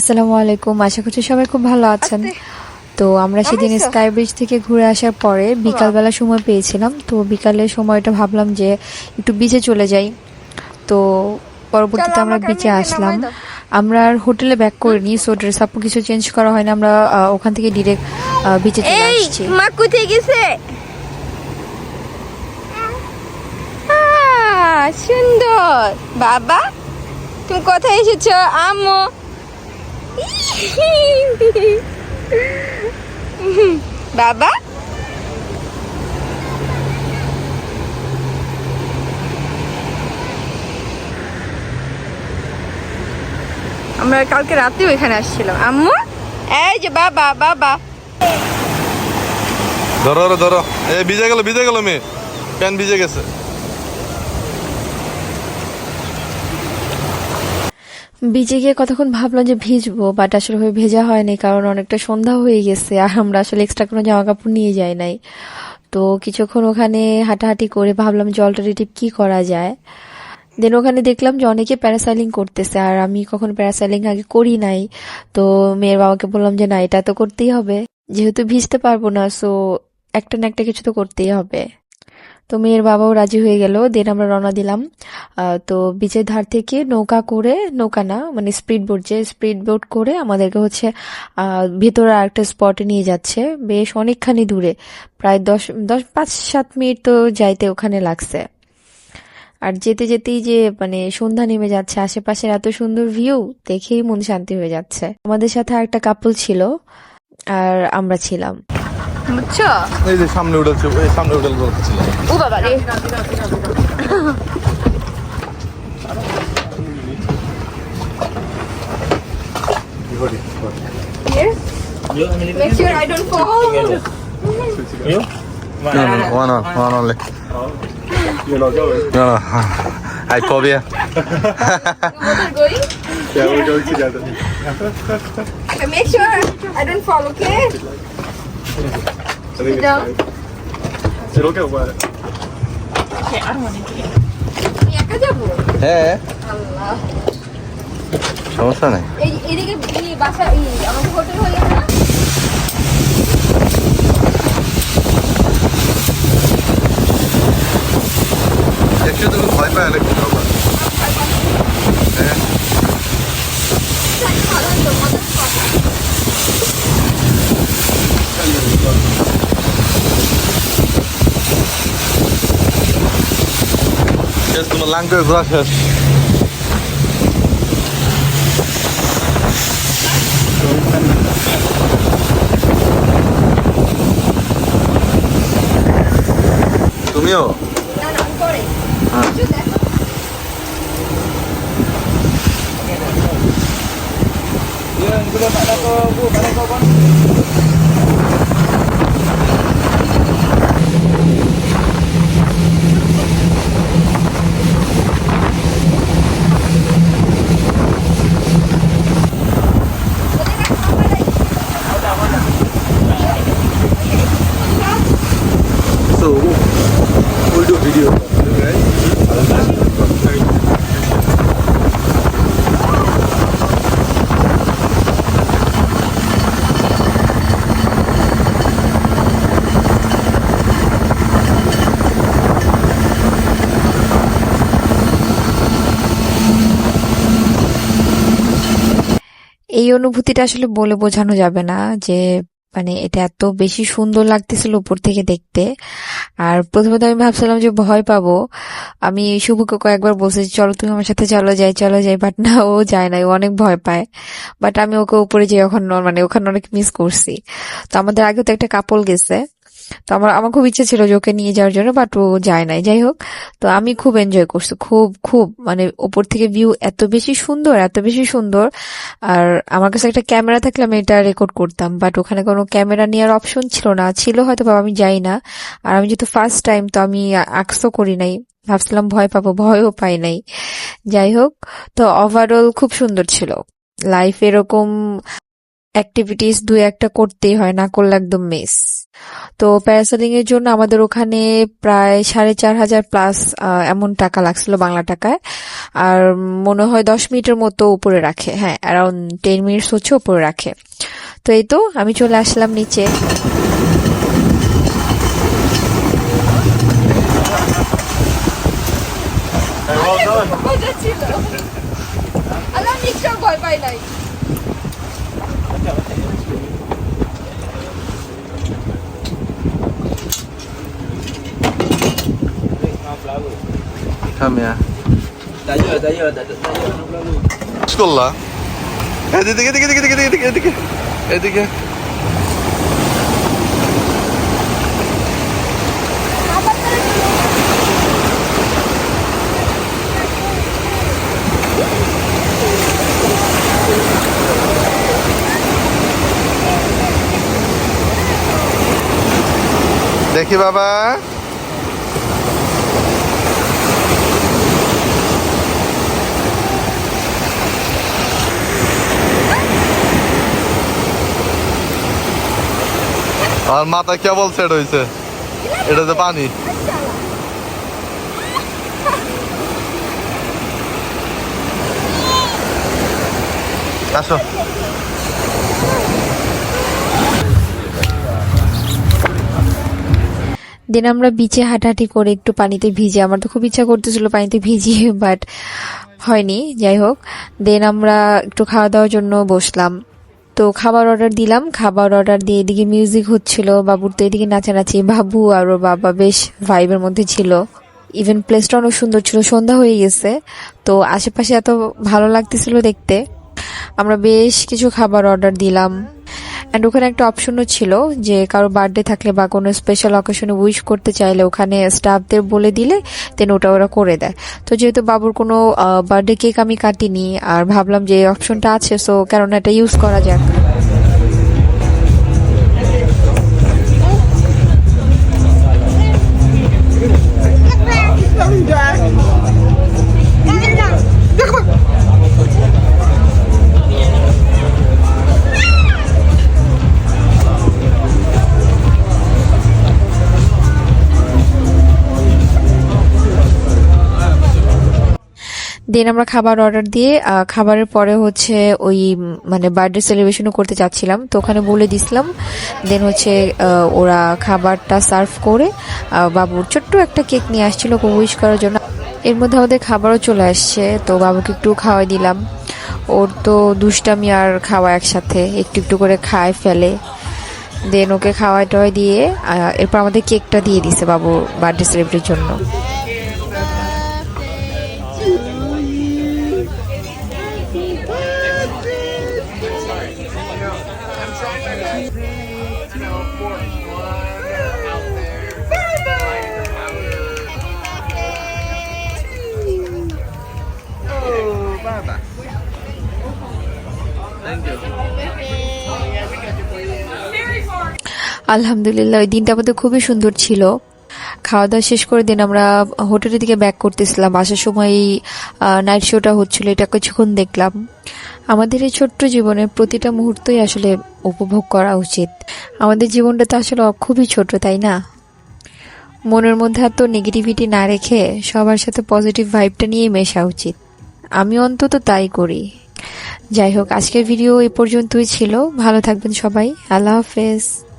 আসসালামু আলাইকুম। আশা করছি সবাই খুব ভালো আছেন। তো আমরা সেদিন স্কাই ব্রিজ থেকে ঘুরে আসার পরে বিকালবেলা সময় পেয়েছিলাম। তো বিকালের সময়টা ভাবলাম যে একটু বিচে চলে যাই। তো পরবর্তীতে আমরা বিচে আসলাম। আমরা আর হোটেলে ব্যাক করিনি সো ড্রেস আপু কিছু চেঞ্জ করা হয় না আমরা ওখান থেকে ডিরেক্ট বিচে চলে আসছি। মা কোথায় গেছে? সুন্দর। বাবা তুমি কোথায় এসেছ? আম্মু। বাবা? আমরা কালকে রাতেও এখানে আসছিলাম। আম্মু? এই যে বাবা বাবা। ধরো ধরো এ, ভিজে গেল ভিজে গেল মেয়ে। প্যান ভিজে গেছে। বিচে গিয়ে কতক্ষণ ভাবলাম যে ভিজবো বাট আসলে হয়ে ভেজা হয়নি, কারণ অনেকটা সন্ধ্যা হয়ে গেছে, আর আমরা আসলে এক্সট্রা কোনো জামা কাপড় নিয়ে যাই নাই। তো কিছুক্ষণ ওখানে হাঁটাহাঁটি করে ভাবলাম যে অল্টারনেটিভ কি করা যায়। দেন ওখানে দেখলাম যে অনেকে প্যারাসাইলিং করতেছে, আর আমি কখনো প্যারাসাইলিং আগে করি নাই। তো মেয়ের বাবাকে বললাম যে না, এটা তো করতেই হবে। যেহেতু ভিজতে পারব না সো একটা না একটা কিছু তো করতেই হবে। তো মেয়ের বাবাও রাজি হয়ে গেল, দেন আমরা রওনা দিলাম। তো বিচের ধার থেকে নৌকা করে, নৌকা না মানে স্পিড বোট যে স্পিড বোট করে আমাদেরকে হচ্ছে ভেতরে আরেকটা স্পটে নিয়ে যাচ্ছে, বেশ অনেকখানি দূরে, প্রায় দশ দশ, পাঁচ, সাত মিনিট তো যাইতে ওখানে লাগছে। আর যেতে যেতেই যে মানে সন্ধ্যা নেমে যাচ্ছে, আশেপাশের এত সুন্দর ভিউ দেখেই মন শান্তি হয়ে যাচ্ছে। আমাদের সাথে একটা কাপল ছিল, আর আমরা ছিলাম। বুঝছো এই যে সামনে উঠেছে এই সামনে উঠে বলছিল ও বাবা রে Here. Make sure I don't fall. No, no, no, one on, one only. You're not going? No, no. I phobia. Both are going. Yeah, we're going together. Okay, make sure I don't fall. Okay. I think it's down. fine. It'll get wet. আমি একা যাব হ্যাঁ সমস্যা নাই এই এদিকে বাসা এই আমাদের হোটেল হয়ে না একটু তুমি ভয় পায় একটু বাবা হ্যাঁ সাধারণ তো মজার কথা শেষ তোমার লাঙ্কে ঘোরা শেষ তুমিও না না আমি পরে কিছু দেখো So এই অনুভূতিটা আসলে বলে বোঝানো যাবে না যে মানে এটা এত বেশি সুন্দর লাগতেছিল উপর থেকে দেখতে। আর প্রথমে তো আমি ভাবছিলাম যে ভয় পাবো। আমি শুভকে কয়েকবার বলছি, চলো তুমি আমার সাথে চলো যাই চলো যাই। বাট না, ও যায় না, ও অনেক ভয় পায়। বাট আমি ওকে উপরে যে ওখানে মানে ওখানে অনেক মিস করছি। তো আমাদের আগে তো একটা কাপল গেছে। তো আমার আমার খুব ইচ্ছে ছিল যে ওকে নিয়ে যাওয়ার জন্য বাট ও যায় নাই। যাই হোক, তো আমি খুব এনজয় করছি, খুব খুব মানে ওপর থেকে ভিউ এত বেশি সুন্দর, এত বেশি সুন্দর। আর আমার কাছে একটা ক্যামেরা থাকলে আমি এটা রেকর্ড করতাম বাট ওখানে কোনো ক্যামেরা নেওয়ার অপশন ছিল না। ছিল হয়তো বা, আমি যাই না। আর আমি যেহেতু ফার্স্ট টাইম তো আমি আকসও করি নাই। ভাবছিলাম ভয় পাবো, ভয়ও পাই নাই। যাই হোক, তো ওভারঅল খুব সুন্দর ছিল। লাইফ এরকম অ্যাক্টিভিটিস দু একটা করতেই হয়, না করলে একদম মিস তো প্যারাসেলিং এর জন্য আমাদের ওখানে প্রায় সাড়ে চার হাজার প্লাস এমন টাকা লাগছিল বাংলা টাকায়। আর মনে হয় দশ মিনিটের মতো উপরে রাখে। হ্যাঁ অ্যারাউন্ড টেন মিনিটস হচ্ছে উপরে রাখে। তো এই তো, আমি চলে আসলাম নিচে। ভয় পাই নাই। Come here. Te ayuda, te ayuda, te, te ayuda, no problema. করলা এদিকে এদিকে এদিকে এদিকে এদিকে এদিকে এদিকে দেখি বাবা আর মাথা কেবল সেট হয়েছে এটা তো পানি। আসো। দেন আমরা বিচে হাঁটাহাঁটি করে একটু পানিতে ভিজে, আমার তো খুব ইচ্ছা করতেছিল পানিতে ভিজি বাট হয়নি। যাই হোক, দেন আমরা একটু খাওয়া দাওয়ার জন্য বসলাম। তো খাবার অর্ডার দিলাম। খাবার অর্ডার দিয়ে এদিকে মিউজিক হচ্ছিল, বাবুর তো এদিকে নাচানাচি। বাবু আর ওর বাবা বেশ ভাইবের মধ্যে ছিল। ইভেন প্লেসটা অনেক সুন্দর ছিল, সন্ধ্যা হয়ে গেছে। তো আশেপাশে এত ভালো লাগতেছিল দেখতে। আমরা বেশ কিছু খাবার অর্ডার দিলাম। অ্যান্ড ওখানে একটা অপশনও ছিল যে কারও বার্থডে থাকলে বা কোনো স্পেশাল অকেশনে উইশ করতে চাইলে ওখানে স্টাফদের বলে দিলে দেন ওটা ওরা করে দেয়। তো যেহেতু বাবুর কোনো বার্থডে কেক আমি কাটিনি, আর ভাবলাম যে অপশনটা আছে সো কেননা এটা ইউজ করা যাক। দেন আমরা খাবার অর্ডার দিয়ে খাবারের পরে হচ্ছে ওই মানে বার্থডে সেলিব্রেশনও করতে চাচ্ছিলাম। তো ওখানে বলে দিছিলাম, দেন হচ্ছে ওরা খাবারটা সার্ভ করে বাবুর ছোট্ট একটা কেক নিয়ে আসছিল ওকে উইশ করার জন্য। এর মধ্যে আমাদের খাবারও চলে আসছে, তো বাবুকে একটু খাওয়াই দিলাম। ওর তো দুষ্টামি আর খাওয়া একসাথে, একটু একটু করে খায় ফেলে। দেন ওকে খাওয়াই টাওয়াই দিয়ে এরপর আমাদের কেকটা দিয়ে দিছে বাবু বার্থডে সেলিব্রেটের জন্য। আলহামদুলিল্লাহ, ওই দিনটা আমাদের খুবই সুন্দর ছিল। খাওয়া দাওয়া শেষ করে দিন আমরা হোটেলের দিকে ব্যাক করতেছিলাম। আসার সময় নাইট শোটা হচ্ছিল, এটা কিছুক্ষণ দেখলাম। আমাদের এই ছোট্ট জীবনের প্রতিটা মুহূর্তই আসলে উপভোগ করা উচিত। আমাদের জীবনটা তো আসলে খুবই ছোট, তাই না? মনের মধ্যে এত নেগেটিভিটি না রেখে সবার সাথে পজিটিভ ভাইবটা নিয়ে মেশা উচিত। আমি অন্তত তাই করি। যাই হোক, আজকের ভিডিও এ পর্যন্তই ছিল। ভালো থাকবেন সবাই। আল্লাহ হাফেজ।